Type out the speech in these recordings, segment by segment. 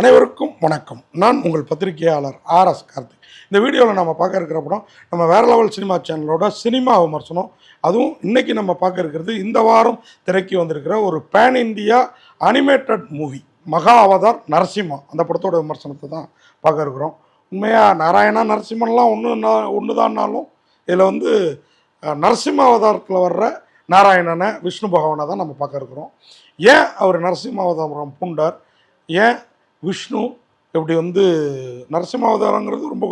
அனைவருக்கும் வணக்கம். நான் உங்கள் பத்திரிகையாளர் ஆர் எஸ் கார்த்திக். இந்த வீடியோவில் நம்ம பார்க்க இருக்கிற படம் நம்ம வேற லெவல் சினிமா சேனலோட சினிமா விமர்சனம். அதுவும் இன்னைக்கு நம்ம பார்க்க இருக்கிறது இந்த வாரம் திரைக்கு வந்திருக்கிற ஒரு pan India animated movie Maha Avatar Narasimha அந்த படத்தோட விமர்சனத்தை தான் பார்க்க இருக்கிறோம். உண்மையாக நாராயணா நரசிம்மன்லாம் ஒன்று ஒன்று தான்னாலும் இதில் வந்து நரசிம்ம அவதாரத்தில் வர்ற நாராயணனை விஷ்ணு பகவானை தான் நம்ம பார்க்க இருக்கிறோம். ஏன் அவர் நரசிம்ம அவதாரம் பூண்டார்? ஏன் விஷ்ணு இப்படி வந்து நரசிம்மாவதாரங்கிறது ரொம்ப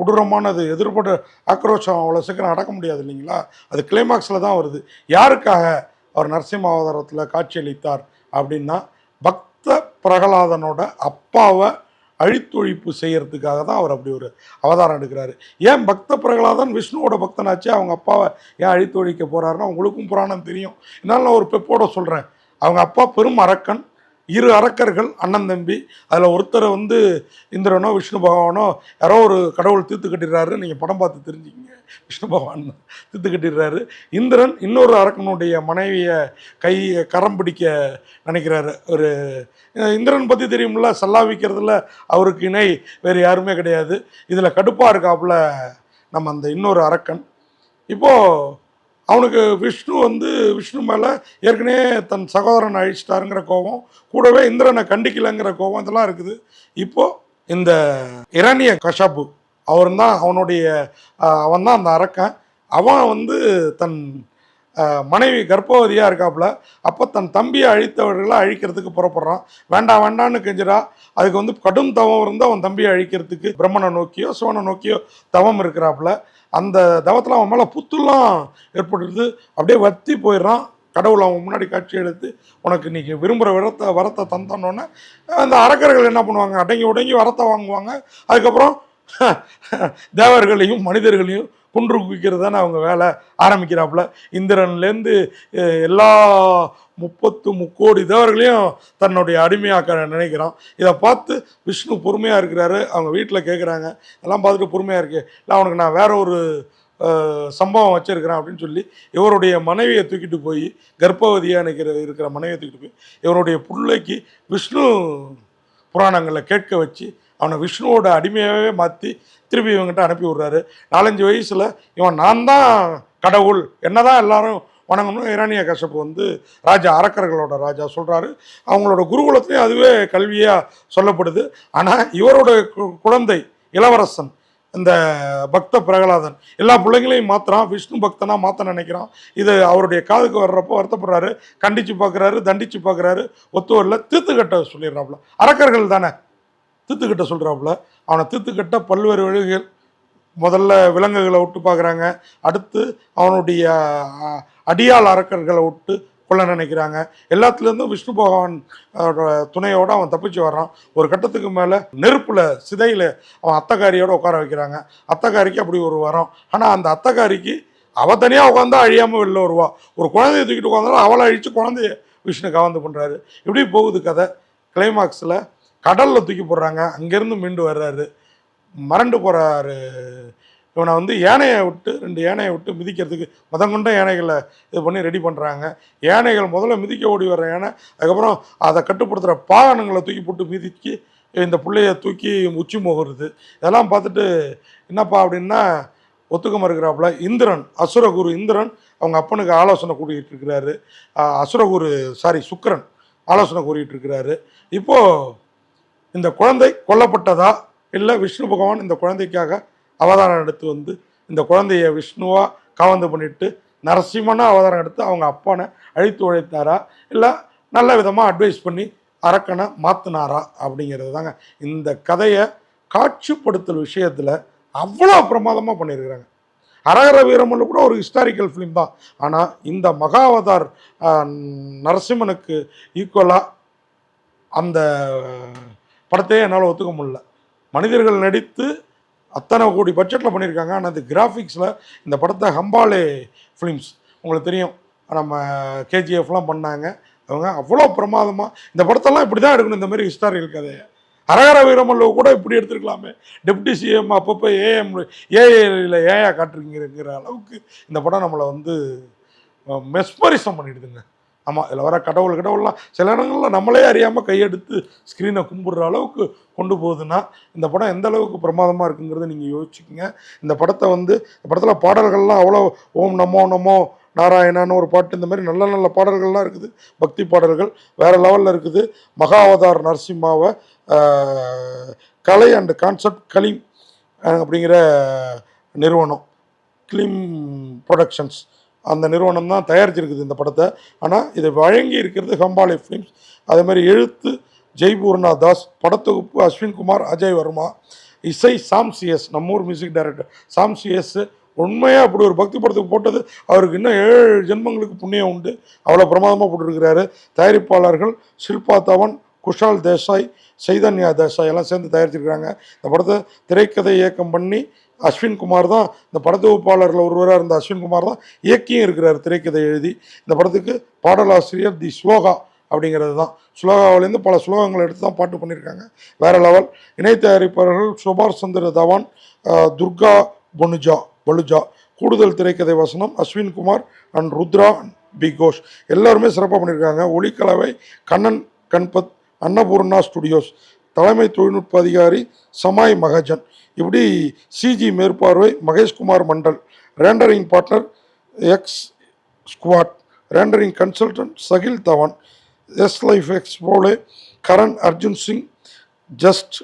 கொடூரமானது எதிர்பட்ட ஆக்ரோஷம் அவ்வளோ சீக்கிரம் அடக்க முடியாது இல்லைங்களா? அது கிளைமாக்ஸில் தான் வருது. யாருக்காக அவர் நரசிம்ம அவதாரத்தில் காட்சியளித்தார் அப்படின்னா பக்த பிரகலாதனோட அப்பாவை அழித்தொழிப்பு செய்கிறதுக்காக தான் அவர் அப்படி ஒரு அவதாரம் எடுக்கிறாரு. ஏன் பக்த பிரகலாதன் விஷ்ணுவோட பக்தனாச்சு? அவங்க அப்பாவை ஏன் அழித்தொழிக்க போகிறாருன்னா உங்களுக்கும் புராணம் தெரியும். என்னால் நான் ஒரு பெப்போட சொல்கிறேன் அவங்க அப்பா பெரும் அரக்கன். இரு அரக்கர்கள் அண்ணன் தம்பி. அதில் ஒருத்தரை வந்து இந்திரனோ விஷ்ணு பகவானோ யாரோ ஒரு கடவுள் தீர்த்து கட்டிடுறாரு. நீங்கள் படம் பார்த்து தெரிஞ்சுக்கிங்க. விஷ்ணு பகவான் தீர்த்து கட்டிடுறாரு. இந்திரன் இன்னொரு அரக்கனுடைய மனைவியை கை கரம் பிடிக்க நினைக்கிறாரு. ஒரு இந்திரன் பற்றி தெரியும்ல சல்லாவிக்கிறதுல அவருக்கு இணை வேறு யாருமே கிடையாது. இதில் கடுப்பாக இருக்காப்புல நம்ம அந்த இன்னொரு அரக்கன். இப்போது அவனுக்கு விஷ்ணு வந்து விஷ்ணு மேலே ஏற்கனவே தன் சகோதரன் அழிச்சிட்டாருங்கிற கோபம் கூடவே இந்திரனை கண்டிக்கலைங்கிற கோபம் இதெல்லாம் இருக்குது. இப்போது இந்த இரணிய கஷாப்பு அவர் தான் அவனுடைய அவன் தான் அந்த அரக்கன். அவன் வந்து தன் மனைவி கர்ப்பவதியாக இருக்காப்புல அப்போ தன் தம்பியை அழித்தவர்களை அழிக்கிறதுக்கு புறப்படுறான். வேண்டாம் வேண்டான்னு கெஞ்சிரா அதுக்கு வந்து கடும் தவம் இருந்து அவன் தம்பியை அழிக்கிறதுக்கு பிரம்மனை நோக்கியோ சிவனை நோக்கியோ தவம் இருக்கிறாப்புல. அந்த தவத்தில் அவன் மேலே புத்துலாம் ஏற்பட்டுருது அப்படியே வத்தி போயிடுறான். கடவுள் அவன் முன்னாடி காட்சி எடுத்து உனக்கு நீ விரும்புகிற வரத்தை வரத்தை தந்தோன்னே அந்த அரக்கர்கள் என்ன பண்ணுவாங்க? அடங்கி உடங்கி வரத்தை வாங்குவாங்க. அதுக்கப்புறம் தேவர்களையும் மனிதர்களையும் குன்று குவிக்கிறது தானே அவங்க வேலை ஆரம்பிக்கிறாப்புல. இந்திரன்லேருந்து எல்லா முப்பத்து முக்கோடி தேவர்களையும் தன்னுடைய அடிமையாக்க நினைக்கிறான். இதை பார்த்து விஷ்ணு பொறுமையாக இருக்கிறாரு. அவங்க வீட்டில் கேட்குறாங்க எல்லாம் பார்த்துட்டு பொறுமையாக இருக்கு. இல்லை அவனுக்கு நான் வேற ஒரு சம்பவம் வச்சிருக்கிறேன் அப்படின்னு சொல்லி இவருடைய மனைவியை தூக்கிட்டு போய் கர்ப்பவதியாக நிற்கிற இருக்கிற மனைவியை தூக்கிட்டு போய் இவருடைய பிள்ளைக்கு விஷ்ணு புராணங்களை கேட்க வச்சு அவனை விஷ்ணுவோட அடிமையாகவே மாற்றி திருப்பி இவங்கிட்ட அனுப்பி விட்றாரு. நாலஞ்சு வயசில் இவன் நான் தான் கடவுள். என்ன தான் எல்லாரும் வணங்கணும்னு இரானிய கசப்பு வந்து ராஜா அரக்கர்களோட ராஜா சொல்கிறாரு அவங்களோட குருகுலத்துலேயும் அதுவே கல்வியாக சொல்லப்படுது. ஆனால் இவரோட கு- குழந்தை இளவரசன் இந்த பக்த பிரகலாதன் எல்லா பிள்ளைங்களையும் மாத்துறான். விஷ்ணு பக்தனாக மாற்ற நினைக்கிறான். இது அவருடைய காதுக்கு வர்றப்போ வருத்தப்படுறாரு. கண்டித்து பார்க்குறாரு தண்டிச்சு பார்க்குறாரு ஒத்து வரல. தீர்த்துக்கட்ட சொல்லிடுறாப்புல. அரக்கர்கள் தானே? தீர்த்துக்கட்ட சொல்கிறாப்புல அவனை தீர்த்துக்கட்ட பல்வேறு வழிகள் முதல்ல விலங்குகளை விட்டு பார்க்குறாங்க. அடுத்து அவனுடைய அடியால் அரக்கர்களை விட்டு கொள்ள நினைக்கிறாங்க. எல்லாத்துலேருந்தும் விஷ்ணு பகவான் துணையோடு துணையோட அவன் தப்பிச்சு வர்றான். ஒரு கட்டத்துக்கு மேலே நெருப்பில் சிதையில் அவன் அத்தக்காரியோட உட்கார வைக்கிறாங்க. அத்தக்காரிக்கு அப்படி ஒரு வரம். ஆனால் அந்த அத்தக்காரிக்கு அவள் தனியாக உட்காந்தா அழியாமல் வெளில வருவா. ஒரு குழந்தைய தூக்கிட்டு உட்காந்தாலும் அவளை அழித்து குழந்தைய விஷ்ணு கவர்ந்து பண்ணுறாரு இப்படி போகுது கதை. கிளைமாக்ஸில் கடலில் தூக்கி போடுறாங்க. அங்கேருந்து மீண்டு வர்றாரு. மறண்டு போகிறாரு இவனை வந்து யானையை விட்டு ரெண்டு யானையை விட்டு மிதிக்கிறதுக்கு மதங்கொண்ட யானைகளை இது பண்ணி ரெடி பண்ணுறாங்க யானைகள் முதல்ல மிதிக்க ஓடி வர்ற யானை அதுக்கப்புறம் அதை கட்டுப்படுத்துகிற பாகனங்களை தூக்கி போட்டு மிதிக்கி இந்த பிள்ளைய தூக்கி உச்சி முகருது. இதெல்லாம் பார்த்துட்டு என்னப்பா அப்படின்னா ஒத்துக்க மறுக்கிறாப்புல இந்திரன் அசுரகுரு இந்திரன் அவங்க அப்பனுக்கு ஆலோசனை கூட்டிகிட்டு இருக்கிறாரு. அசுரகுரு சாரி சுக்கரன் ஆலோசனை கூறிகிட்டு இருக்கிறாரு. இப்போது இந்த குழந்தை கொல்லப்பட்டதா? இல்லை விஷ்ணு பகவான் இந்த குழந்தைக்காக அவதாரம் எடுத்து வந்து இந்த குழந்தைய விஷ்ணுவாக கவர்ந்து பண்ணிட்டு நரசிம்மனாக அவதாரம் எடுத்து அவங்க அப்பானை அழித்து உழைத்தாரா? இல்லை நல்ல விதமாக அட்வைஸ் பண்ணி அரக்கனை மாற்றினாரா அப்படிங்கிறது தாங்க இந்த கதையை காட்சிப்படுத்தல் விஷயத்தில் அவ்வளோ பிரமாதமாக பண்ணியிருக்கிறாங்க. அரகர வீரமல்ல கூட ஒரு ஹிஸ்டாரிக்கல் ஃபிலிம் தான். ஆனால் இந்த மகாவதார் நரசிம்மனுக்கு ஈக்குவலாக அந்த படத்தையே என்னால் ஒத்துக்க முடியல. மனிதர்கள் நடித்து அத்தனை கோடி பட்ஜெட்டில் பண்ணியிருக்காங்க. ஆனால் அது கிராஃபிக்ஸில் இந்த படத்தை ஹம்பாலே ஃபிலிம்ஸ் உங்களுக்கு தெரியும். நம்ம கேஜிஎஃப்லாம் பண்ணாங்க. அவங்க அவ்வளோ பிரமாதமாக இந்த படத்தெல்லாம் இப்படி தான் எடுக்கணும். இந்த மாதிரி ஹிஸ்டாரிக்கல் கதையை. அரகர வீரமல்லு கூட இப்படி எடுத்துருக்கலாமே. டெப்டி சிஎம் அப்பப்போ ஏஎம் ஏஏல ஏயா காட்டுறீங்கிற அளவுக்கு இந்த படம் நம்மளை வந்து மெஸ்மரிசம் பண்ணிடுதுங்க. ஆமாம் இதில் வர கடவுள் கடவுள்லாம் சில இடங்களில் நம்மளே அறியாமல் கையெடுத்து ஸ்க்ரீனை கும்பிடுற அளவுக்கு கொண்டு போகுதுன்னா இந்த படம் எந்த அளவுக்கு பிரமாதமாக இருக்குங்கிறத நீங்கள் யோசிச்சுக்கோங்க. இந்த படத்தை வந்து இந்த படத்தில் பாடல்கள்லாம் அவ்வளோ ஓம் நமோ நமோ நாராயணான்னு ஒரு பாட்டு இந்த மாதிரி நல்ல நல்ல பாடல்கள்லாம் இருக்குது. பக்தி பாடல்கள் வேறு லெவலில் இருக்குது. மகாவதார் நரசிம்மாவை கலை அண்ட் கான்செப்ட் கலிம் அப்படிங்கிற நிறுவனம் கிளிம் ப்ரொடக்ஷன்ஸ். அந்த நிறுவனம் தான் தயாரிச்சிருக்குது இந்த படத்தை. ஆனால் இதை வழங்கி இருக்கிறது ஹம்பாலே ஃபிலிம்ஸ் அதே மாதிரி எழுத்து ஜெய்பூர்ணா தாஸ் படத்தொகுப்பு அஸ்வின்குமார் அஜய் வர்மா இசை சாம் சிஎஸ் நம்மூர் மியூசிக் டைரக்டர் சாம் சிஎஸ் உண்மையாக அப்படி ஒரு பக்தி படத்துக்கு போட்டது அவருக்கு இன்னும் ஏழு ஜென்மங்களுக்கு புண்ணியம் உண்டு. அவ்வளோ பிரமாதமாக போட்டிருக்கிறாரு. தயாரிப்பாளர்கள் ஷில்பா தவன் குஷால் தேசாய் சைதன்யா தேசாய் எல்லாம் சேர்ந்து தயாரிச்சிருக்கிறாங்க. இந்த படத்தை திரைக்கதை இயக்கம் பண்ணி அஸ்வின் குமார் தான் இந்த படத்தொகுப்பாளரில் ஒருவராக இருந்த அஸ்வின் குமார் தான் இயக்கியும் இருக்கிறார் திரைக்கதை எழுதி. இந்த படத்துக்கு பாடலாசிரியர் தி ஸ்லோகா அப்படிங்கிறது தான் ஸ்லோகாவிலேருந்து பல ஸ்லோகங்கள் எடுத்து தான் பாட்டு பண்ணியிருக்காங்க. வேறு லெவல். இணை தயாரிப்பாளர்கள் சுபாஷ் சந்திர தவான் துர்கா பொனுஜா பலுஜா. கூடுதல் திரைக்கதை வசனம் அஸ்வின் குமார் அண்ட் ருத்ரா பிகோஷ். எல்லாருமே சிறப்பாக பண்ணியிருக்காங்க. ஒளிக்கலவை கண்ணன் கண்பத் அன்னபூர்ணா ஸ்டுடியோஸ். தலைமை தொழில்நுட்ப அதிகாரி சமாய் மகஜன் இப்படி சிஜி மேற்பார்வை Maheshkumar Mandal rendering partner X squad rendering consultant Sahil Dhawan S life எக்ஸ்போலே Karan Arjun Singh just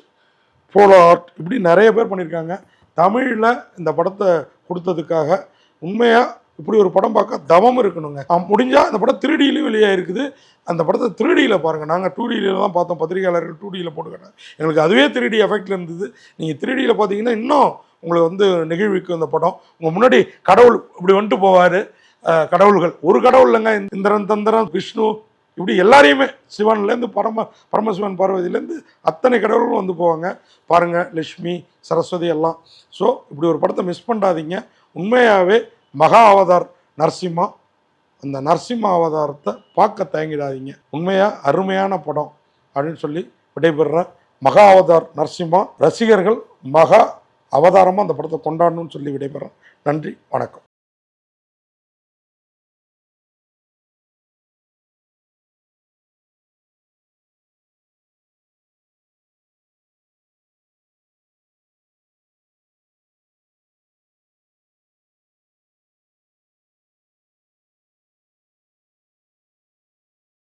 போலோ ஆர்ட் இப்படி நிறைய பேர் பண்ணியிருக்காங்க. தமிழில் இந்த படத்தை கொடுத்ததுக்காக உண்மையாக இப்படி ஒரு படம் பார்க்க தவம் இருக்கணுங்க. முடிஞ்சால் அந்த படம் திருடியிலையும் வெளியாக இருக்குது அந்த படத்தை திருடியில் பாருங்கள் நாங்கள் டூடியில் தான் பார்த்தோம். பத்திரிகையாளர்கள் டூ டியில் எங்களுக்கு அதுவே திருடி எஃபெக்டில் இருந்தது. நீங்கள் திருடியில் பார்த்தீங்கன்னா இன்னும் உங்களுக்கு வந்து நெகிழ்விக்கும் இந்த படம். உங்கள் முன்னாடி கடவுள் இப்படி வந்துட்டு போவார். கடவுள்கள். ஒரு கடவுள் இல்லைங்க. இந்திரன் தந்திரன் விஷ்ணு இப்படி எல்லாரையுமே சிவன்லேருந்து பரம பரமசிவன் பார்வதியிலேருந்து அத்தனை கடவுளும் வந்து போவாங்க. பாருங்கள் லக்ஷ்மி சரஸ்வதி எல்லாம். ஸோ இப்படி ஒரு படத்தை மிஸ் பண்ணாதீங்க. உண்மையாகவே மகா அவதார் நரசிம்மா. அந்த நரசிம்ம அவதாரத்தை பார்க்க தயங்கிடாதீங்க. உண்மையாக அருமையான படம் அப்படின்னு சொல்லி விடைபெறுற மகா அவதார் நரசிம்மா. ரசிகர்கள் மகா அவதாரமாக அந்த படத்தை கொண்டாடணும்னு சொல்லி விடைபெறேன் நன்றி வணக்கம்.